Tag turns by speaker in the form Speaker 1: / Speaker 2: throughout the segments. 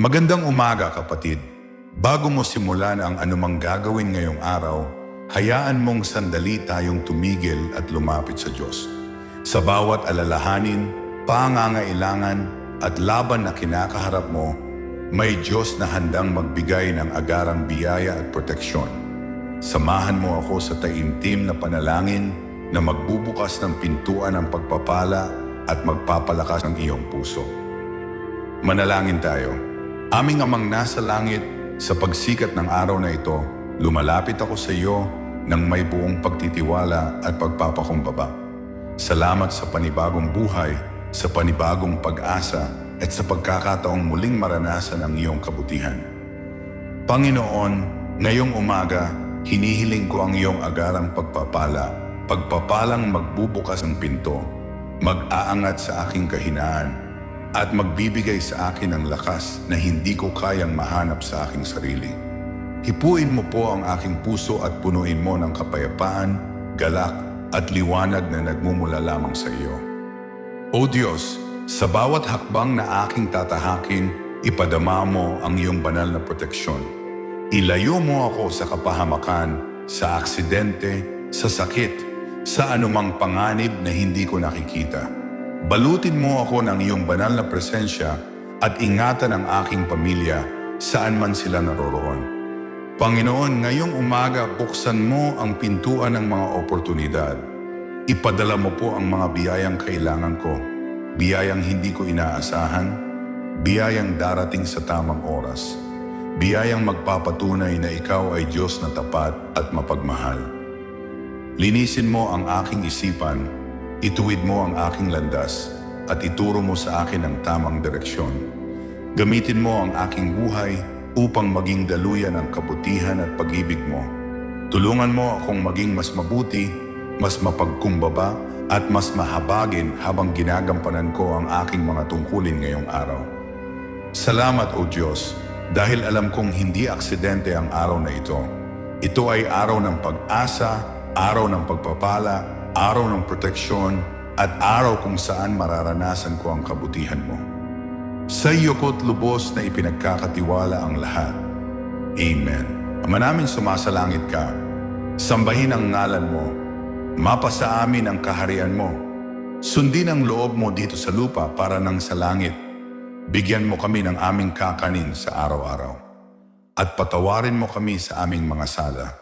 Speaker 1: Magandang umaga kapatid. Bago mo simulan ang anumang gagawin ngayong araw, hayaan mong sandali tayong tumigil at lumapit sa Diyos. Sa bawat alalahanin, pangangailangan at laban na kinakaharap mo, may Diyos na handang magbigay ng agarang biyaya at proteksyon. Samahan mo ako sa taimtim na panalangin na magbubukas ng pintuan ng pagpapala at magpapalakas ng iyong puso. Manalangin tayo. Aming amang nasa langit, sa pagsikat ng araw na ito, lumalapit ako sa iyo ng may buong pagtitiwala at pagpapakumbaba. Salamat sa panibagong buhay, sa panibagong pag-asa at sa pagkakataong muling maranasan ang iyong kabutihan. Panginoon, ngayong umaga, hinihiling ko ang iyong agarang pagpapala, pagpapalang magbubukas ng pinto, mag-aangat sa aking kahinaan, at magbibigay sa akin ng lakas na hindi ko kayang mahanap sa aking sarili. Hipuin mo po ang aking puso at punuin mo ng kapayapaan, galak at liwanag na nagmumula lamang sa iyo. O Diyos, sa bawat hakbang na aking tatahakin, ipadama mo ang iyong banal na proteksyon. Ilayo mo ako sa kapahamakan, sa aksidente, sa sakit, sa anumang panganib na hindi ko nakikita. Balutin mo ako ng iyong banal na presensya at ingatan ang aking pamilya saan man sila naroroon. Panginoon, ngayong umaga buksan mo ang pintuan ng mga oportunidad. Ipadala mo po ang mga biyayang kailangan ko, biyayang hindi ko inaasahan, biyayang darating sa tamang oras, biyayang magpapatunay na ikaw ay Diyos na tapat at mapagmahal. Linisin mo ang aking isipan, ituwid mo ang aking landas, at ituro mo sa akin ang tamang direksyon. Gamitin mo ang aking buhay upang maging daluyan ng kabutihan at pag-ibig mo. Tulungan mo akong maging mas mabuti, mas mapagkumbaba, at mas mahabagin habang ginagampanan ko ang aking mga tungkulin ngayong araw. Salamat o Diyos dahil alam kong hindi aksidente ang araw na ito. Ito ay araw ng pag-asa, araw ng pagpapala, araw ng proteksyon, at araw kung saan mararanasan ko ang kabutihan mo. Sa iyo ko't lubos na ipinagkakatiwala ang lahat. Amen. Ama namin sumasalangit ka, sambahin ang ngalan mo, mapasa amin ang kaharian mo, sundin ang loob mo dito sa lupa para nang sa langit. Bigyan mo kami ng aming kakanin sa araw-araw. At patawarin mo kami sa aming mga sala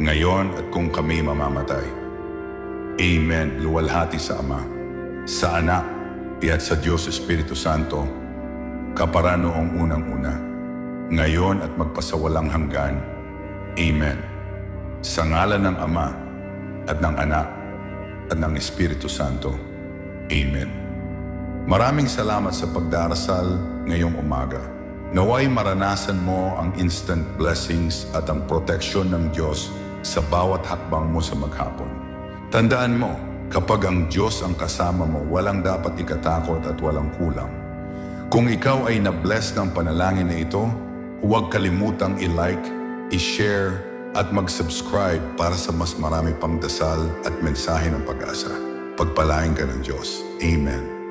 Speaker 1: ngayon at kung kami mamamatay. Amen. Luwalhati sa Ama, sa Anak, at sa Diyos Espiritu Santo, kapara noong unang-una, ngayon at magpasawalang hanggan. Amen. Sa ngalan ng Ama, at ng Anak, at ng Espiritu Santo. Amen. Maraming salamat sa pagdarasal ngayong umaga. Naway maranasan mo ang instant blessings at ang proteksyon ng Diyos sa bawat hakbang mo sa maghapon. Tandaan mo, kapag ang Diyos ang kasama mo, walang dapat ikatakot at walang kulang. Kung ikaw ay na-bless ng panalangin na ito, huwag kalimutang i-like, i-share, at mag-subscribe para sa mas marami pang dasal at mensahe ng pag-asa. Pagpalain ka ng Diyos. Amen.